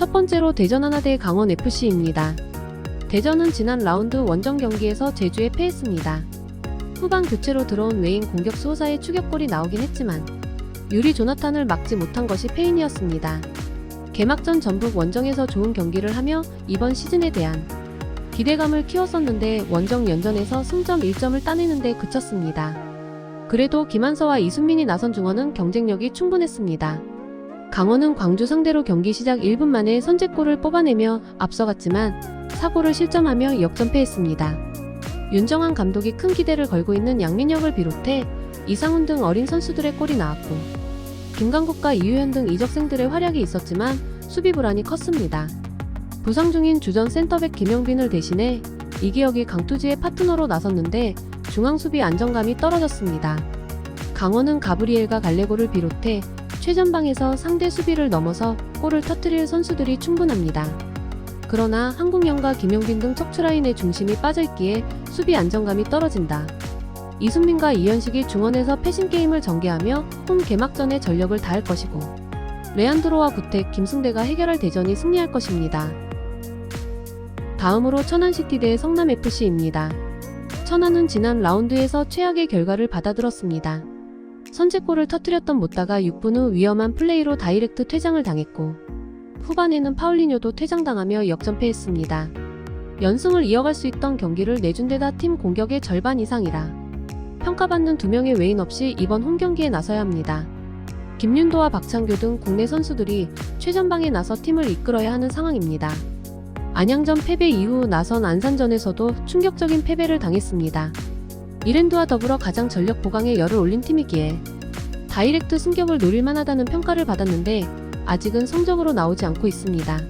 첫 번째로 대전 하나대 강원 FC입니다. 대전은 지난 라운드 원정 경기에서 제주에 패했습니다. 후반 교체로 들어온 외인 공격수 호사의 추격골이 나오긴 했지만 유리 조나탄을 막지 못한 것이 패인이었습니다. 개막전 전북 원정에서 좋은 경기를 하며 이번 시즌에 대한 기대감을 키웠었는데 원정 연전에서 승점 1점을 따내는데 그쳤습니다. 그래도 김한서와 이순민이 나선 중원은 경쟁력이 충분했습니다. 강원은 광주 상대로 경기 시작 1분 만에 선제골을 뽑아내며 앞서갔지만 사고를 실점하며 역전패했습니다. 윤정환 감독이 큰 기대를 걸고 있는 양민혁을 비롯해 이상훈 등 어린 선수들의 골이 나왔고 김강국과 이유현 등 이적생들의 활약이 있었지만 수비 불안이 컸습니다. 부상 중인 주전 센터백 김영빈을 대신해 이기혁이 강투지의 파트너로 나섰는데 중앙 수비 안정감이 떨어졌습니다. 강원은 가브리엘과 갈레고를 비롯해 최전방에서 상대 수비를 넘어서 골을 터뜨릴 선수들이 충분합니다. 그러나 한국영과 김영빈 등 척추라인의 중심이 빠져있기에 수비 안정감이 떨어진다. 이순민과 이현식이 중원에서 패신 게임을 전개하며 홈 개막전에 전력을 다할 것이고 레안드로와 구택, 김승대가 해결할 대전이 승리할 것입니다. 다음으로 천안시티 대 성남FC입니다. 천안은 지난 라운드에서 최악의 결과를 받아들었습니다. 선제골을 터뜨렸던 못다가 6분 후 위험한 플레이로 다이렉트 퇴장을 당했고 후반에는 파울리뇨도 퇴장당하며 역전패했습니다. 연승을 이어갈 수 있던 경기를 내준 데다 팀 공격의 절반 이상이라 평가받는 두 명의 외인 없이 이번 홈 경기에 나서야 합니다. 김윤도와 박창규 등 국내 선수들이 최전방에 나서 팀을 이끌어야 하는 상황입니다. 안양전 패배 이후 나선 안산전에서도 충격적인 패배를 당했습니다. 이랜드와 더불어 가장 전력 보강에 열을 올린 팀이기에 다이렉트 승격을 노릴 만하다는 평가를 받았는데 아직은 성적으로 나오지 않고 있습니다.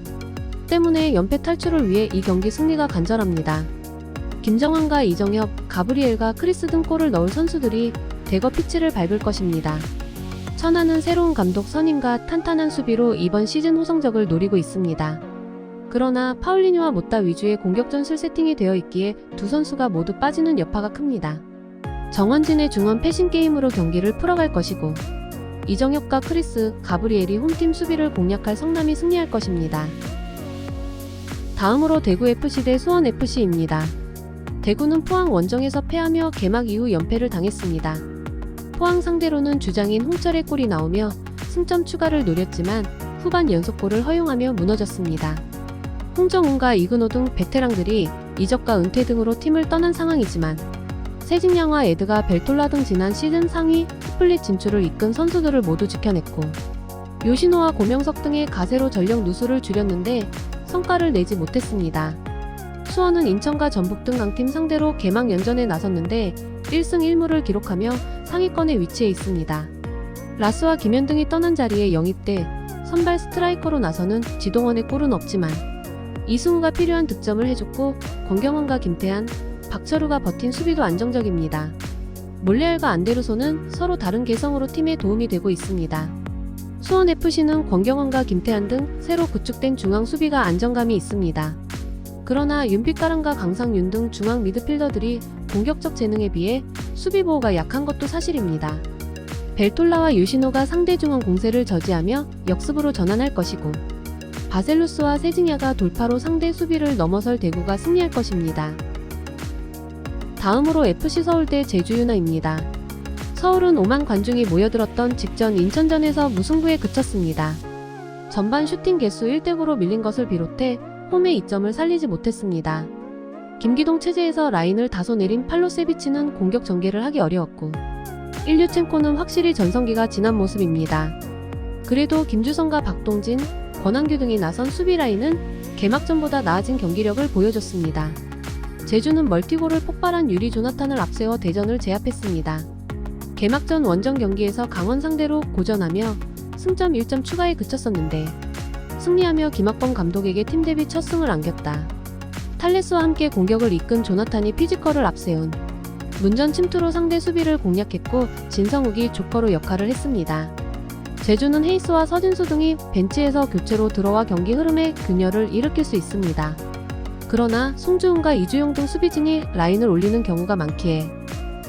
때문에 연패 탈출을 위해 이 경기 승리가 간절합니다. 김정환과 이정협, 가브리엘과 크리스 등 골을 넣을 선수들이 대거 피치를 밟을 것입니다. 천안은 새로운 감독 선임과 탄탄한 수비로 이번 시즌 호성적을 노리고 있습니다. 그러나 파울리뉴와 못다 위주의 공격 전술 세팅이 되어 있기에 두 선수가 모두 빠지는 여파가 큽니다. 정원진의 중원 패신 게임으로 경기를 풀어갈 것이고 이정혁과 크리스, 가브리엘이 홈팀 수비를 공략할 성남이 승리할 것입니다. 다음으로 대구FC 대 수원FC입니다. 대구는 포항 원정에서 패하며 개막 이후 연패를 당했습니다. 포항 상대로는 주장인 홍철의 골이 나오며 승점 추가를 노렸지만 후반 연속골을 허용하며 무너졌습니다. 홍정훈과 이근호 등 베테랑들이 이적과 은퇴 등으로 팀을 떠난 상황이지만 세징양과 에드가 벨톨라 등 지난 시즌 상위 스플릿 진출을 이끈 선수들을 모두 지켜냈고 요시노와 고명석 등의 가세로 전력 누수를 줄였는데 성과를 내지 못했습니다. 수원은 인천과 전북 등 강팀 상대로 개막 연전에 나섰는데 1승 1무를 기록하며 상위권에 위치해 있습니다. 라스와 김현 등이 떠난 자리에 영입돼 선발 스트라이커로 나서는 지동원의 골은 없지만 이승우가 필요한 득점을 해줬고 권경원과 김태한, 박철우가 버틴 수비도 안정적입니다. 몰레알과 안데르소는 서로 다른 개성으로 팀에 도움이 되고 있습니다. 수원FC는 권경원과 김태한 등 새로 구축된 중앙 수비가 안정감이 있습니다. 그러나 윤빛가람과 강상윤 등 중앙 미드필더들이 공격적 재능에 비해 수비 보호가 약한 것도 사실입니다. 벨톨라와 유시노가 상대 중앙 공세를 저지하며 역습으로 전환할 것이고 바셀루스와 세징야가 돌파로 상대 수비를 넘어설 대구가 승리할 것입니다. 다음으로 FC 서울 대 제주 유나입니다. 서울은 5만 관중이 모여들었던 직전 인천전에서 무승부에 그쳤습니다. 전반 슈팅 개수 1대9로 밀린 것을 비롯해 홈의 이점을 살리지 못했습니다. 김기동 체제에서 라인을 다소 내린 팔로세비치는 공격 전개를 하기 어려웠고 일류첸코는 확실히 전성기가 지난 모습입니다. 그래도 김주성과 박동진, 권한규 등이 나선 수비 라인은 개막전보다 나아진 경기력을 보여줬습니다. 제주는 멀티골을 폭발한 유리 조나탄을 앞세워 대전을 제압했습니다. 개막전 원정 경기에서 강원 상대로 고전하며 승점 1점 추가에 그쳤었는데 승리하며 김학범 감독에게 팀 데뷔 첫 승을 안겼다. 탈레스와 함께 공격을 이끈 조나탄이 피지컬을 앞세운 문전 침투로 상대 수비를 공략했고 진성욱이 조커로 역할을 했습니다. 제주는 헤이스와 서진수 등이 벤치에서 교체로 들어와 경기 흐름에 균열을 일으킬 수 있습니다. 그러나 송주훈과 이주용 등 수비진이 라인을 올리는 경우가 많기에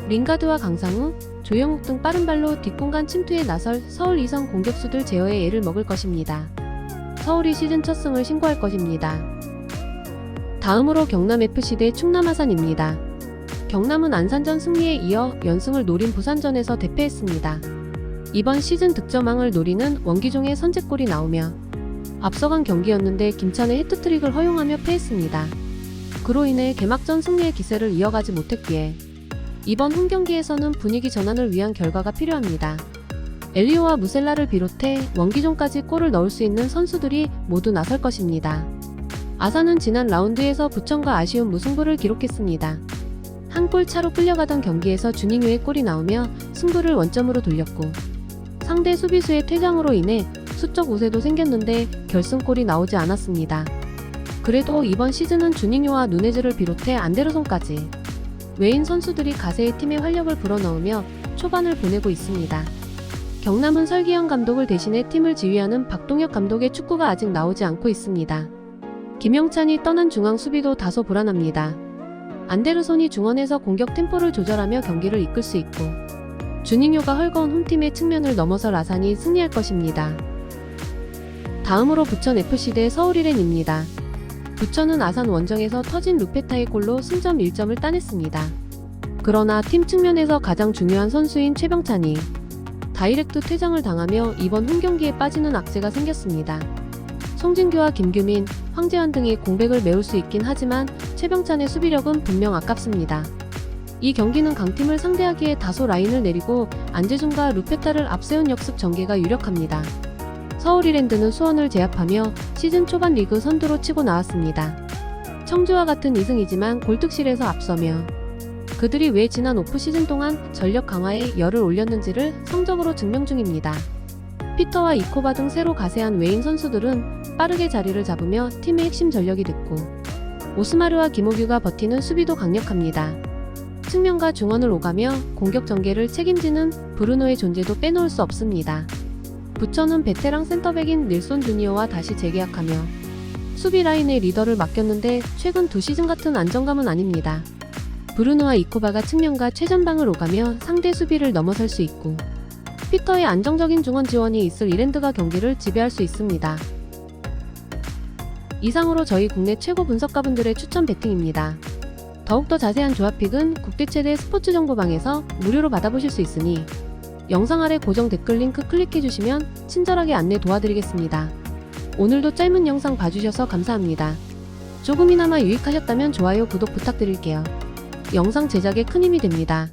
링가드와 강상우, 조영욱 등 빠른 발로 뒷공간 침투에 나설 서울 이성 공격수들 제어에 애를 먹을 것입니다. 서울이 시즌 첫 승을 신고할 것입니다. 다음으로 경남FC 대 충남아산입니다. 경남은 안산전 승리에 이어 연승을 노린 부산전에서 대패했습니다. 이번 시즌 득점왕을 노리는 원기종의 선제골이 나오며 앞서간 경기였는데 김찬의 헤트트릭을 허용하며 패했습니다. 그로 인해 개막전 승리의 기세를 이어가지 못했기에 이번 홈 경기에서는 분위기 전환을 위한 결과가 필요합니다. 엘리오와 무셀라를 비롯해 원기종까지 골을 넣을 수 있는 선수들이 모두 나설 것입니다. 아산은 지난 라운드에서 부천과 아쉬운 무승부를 기록했습니다. 한 골 차로 끌려가던 경기에서 주닝유의 골이 나오며 승부를 원점으로 돌렸고 상대 수비수의 퇴장으로 인해 수적 우세도 생겼는데 결승골이 나오지 않았습니다. 그래도 이번 시즌은 주닝요와 누네즈를 비롯해 안데르손까지 외인 선수들이 가세의 팀의 활력을 불어넣으며 초반을 보내고 있습니다. 경남은 설기현 감독을 대신해 팀을 지휘하는 박동혁 감독의 축구가 아직 나오지 않고 있습니다. 김영찬이 떠난 중앙 수비도 다소 불안합니다. 안데르손이 중원에서 공격 템포를 조절하며 경기를 이끌 수 있고 주닝요가 헐거운 홈팀의 측면을 넘어서 라산이 승리할 것입니다. 다음으로 부천 FC 대 서울 이렌입니다. 부천은 아산 원정에서 터진 루페타의 골로 승점 1점을 따냈습니다. 그러나 팀 측면에서 가장 중요한 선수인 최병찬이 다이렉트 퇴장을 당하며 이번 홈 경기에 빠지는 악재가 생겼습니다. 송진규와 김규민, 황재환 등이 공백을 메울 수 있긴 하지만 최병찬의 수비력은 분명 아깝습니다. 이 경기는 강팀을 상대하기에 다소 라인을 내리고 안재준과 루페타를 앞세운 역습 전개가 유력합니다. 서울 이랜드는 수원을 제압하며 시즌 초반 리그 선두로 치고 나왔습니다. 청주와 같은 2승이지만 골득실에서 앞서며 그들이 왜 지난 오프시즌 동안 전력 강화에 열을 올렸는지를 성적으로 증명 중입니다. 피터와 이코바 등 새로 가세한 외인 선수들은 빠르게 자리를 잡으며 팀의 핵심 전력이 됐고 오스마르와 김호규가 버티는 수비도 강력합니다. 측면과 중원을 오가며 공격 전개를 책임지는 브루노의 존재도 빼놓을 수 없습니다. 부천은 베테랑 센터백인 닐손 주니어와 다시 재계약하며 수비 라인의 리더를 맡겼는데 최근 두 시즌 같은 안정감은 아닙니다. 브루노와 이코바가 측면과 최전방을 오가며 상대 수비를 넘어설 수 있고 피터의 안정적인 중원 지원이 있을 이랜드가 경기를 지배할 수 있습니다. 이상으로 저희 국내 최고 분석가분들의 추천 배팅입니다. 더욱더 자세한 조합픽은 국대 최대 스포츠 정보방에서 무료로 받아보실 수 있으니 영상 아래 고정 댓글 링크 클릭해주시면 친절하게 안내 도와드리겠습니다. 오늘도 짧은 영상 봐주셔서 감사합니다. 조금이나마 유익하셨다면 좋아요, 구독 부탁드릴게요. 영상 제작에 큰 힘이 됩니다.